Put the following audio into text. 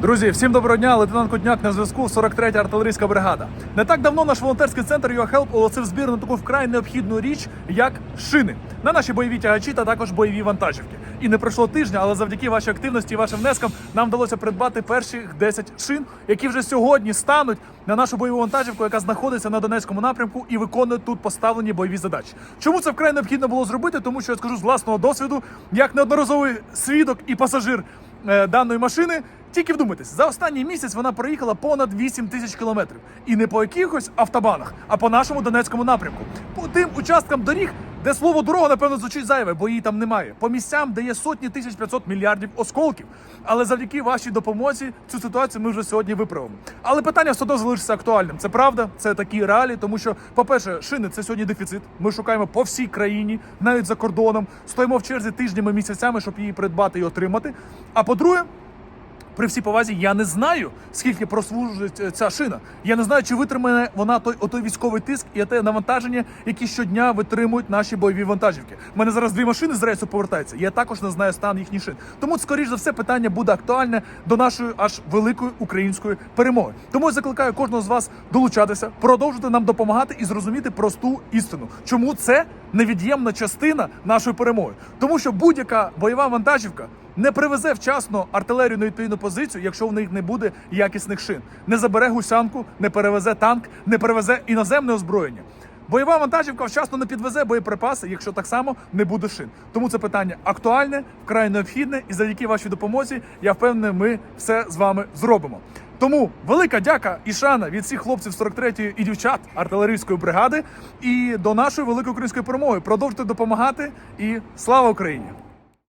Друзі, всім доброго дня. Лейтенант Кутняк на зв'язку. 43-я артилерійська бригада. Не так давно наш волонтерський центр YourHelp оголосив збір на таку вкрай необхідну річ, як шини на наші бойові тягачі та також бойові вантажівки. І не пройшло тижня, але завдяки вашій активності і вашим внескам нам вдалося придбати перші 10 шин, які вже сьогодні стануть на нашу бойову вантажівку, яка знаходиться на Донецькому напрямку і виконує тут поставлені бойові задачі. Чому це вкрай необхідно було зробити? Тому що я скажу з власного досвіду, як неодноразовий свідок і пасажир е, даної машини. Тільки вдумайтесь, за останній місяць вона проїхала понад 8 тисяч кілометрів. І не по якихось автобанах, а по нашому Донецькому напрямку. По тим участкам доріг, де слово дорога, напевно, звучить зайве, бо її там немає. По місцям, де є сотні тисяч 500 мільярдів осколків. Але завдяки вашій допомозі цю ситуацію ми вже сьогодні виправимо. Але питання все одно залишиться актуальним. Це правда, це такі реалії, тому що, по-перше, шини це сьогодні дефіцит. Ми шукаємо по всій країні, навіть за кордоном. Стоїмо в черзі тижнями, місяцями, щоб її придбати і отримати. А по-друге, при всій повазі, я не знаю, скільки прослужить е, ця шина. Я не знаю, чи витримає вона той отой військовий тиск і те навантаження, які щодня витримують наші бойові вантажівки. У мене зараз дві машини з рейсу повертаються. Я також не знаю стан їхніх шин. Тому, скоріш за все, питання буде актуальне до нашої аж великої української перемоги. Тому я закликаю кожного з вас долучатися, продовжити нам допомагати і зрозуміти просту істину. Чому це невід'ємна частина нашої перемоги? Тому що будь-яка бойова вантажівка не привезе вчасно артилерію на відповідну позицію, якщо в них не буде якісних шин. Не забере гусянку, не перевезе танк, не перевезе іноземне озброєння. Бойова вантажівка вчасно не підвезе боєприпаси, якщо так само не буде шин. Тому це питання актуальне, вкрай необхідне, і завдяки вашій допомозі я впевнений, ми все з вами зробимо. Тому велика дяка і шана від всіх хлопців 43-ї і дівчат артилерійської бригади і до нашої великої української перемоги. Продовжуйте допомагати і слава Україні!